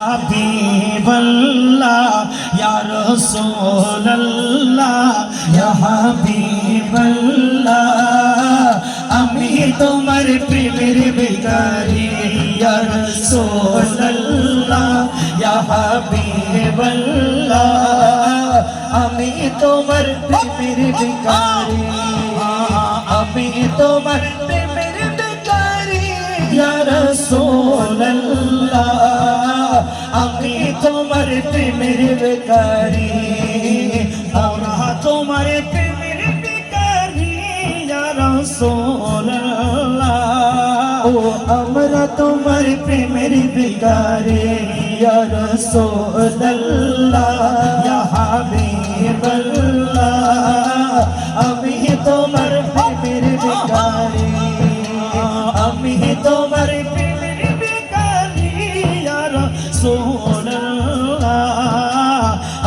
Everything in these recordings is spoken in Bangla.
حبیب اللہ یا رسول اللہ یا حبیب اللہ امی تمہار پریمیر بیکاری یا رسول اللہ یا حبیب اللہ امی تمہار پریمیر بیکاری امی تمہار বেকারি আমরা তোমার প্রেমের বেকারি রাসূলুল্লাহ ও, আমরা তোমার প্রেমের বেকারি হাবিবাল্লাহ, আমি তোমার প্রেমের বেকারি আমি তোমার প্রেমের বেকারি রাসূলুল্লাহ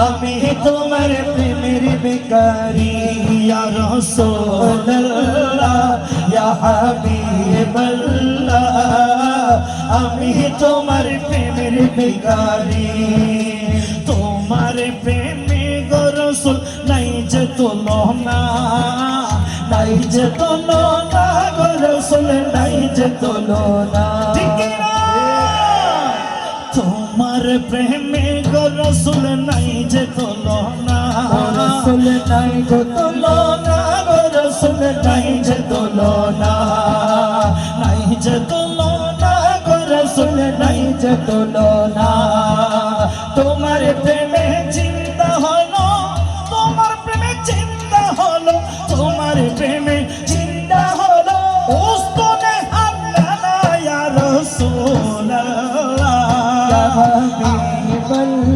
আমি তোমার প্রেমের বেকারি ইয়া রাসূলুল্লাহ ইয়া হাবিবাল্লাহ। আমি তোমার প্রেমের বেকারি তোমার প্রেমে গো রাসূল নাই যে তুলনা নাই যে তুলনা গো রাসূল নাই যে তুলনা। তোমার প্রেমে গো রসুল নাই তুলনা রসুল নাই যে তুলনা নাই যে তুলনা রসুল নাই যে তুলনা তোমার প্রেমে চিন্তা হলো তোমার প্রেমে চিন্তা হলো তোমার প্রেমে চিন্তা হলো উস্তনে হাল্লা ইয়া রাসূলুল্লাহ হাবিবাল্লাহ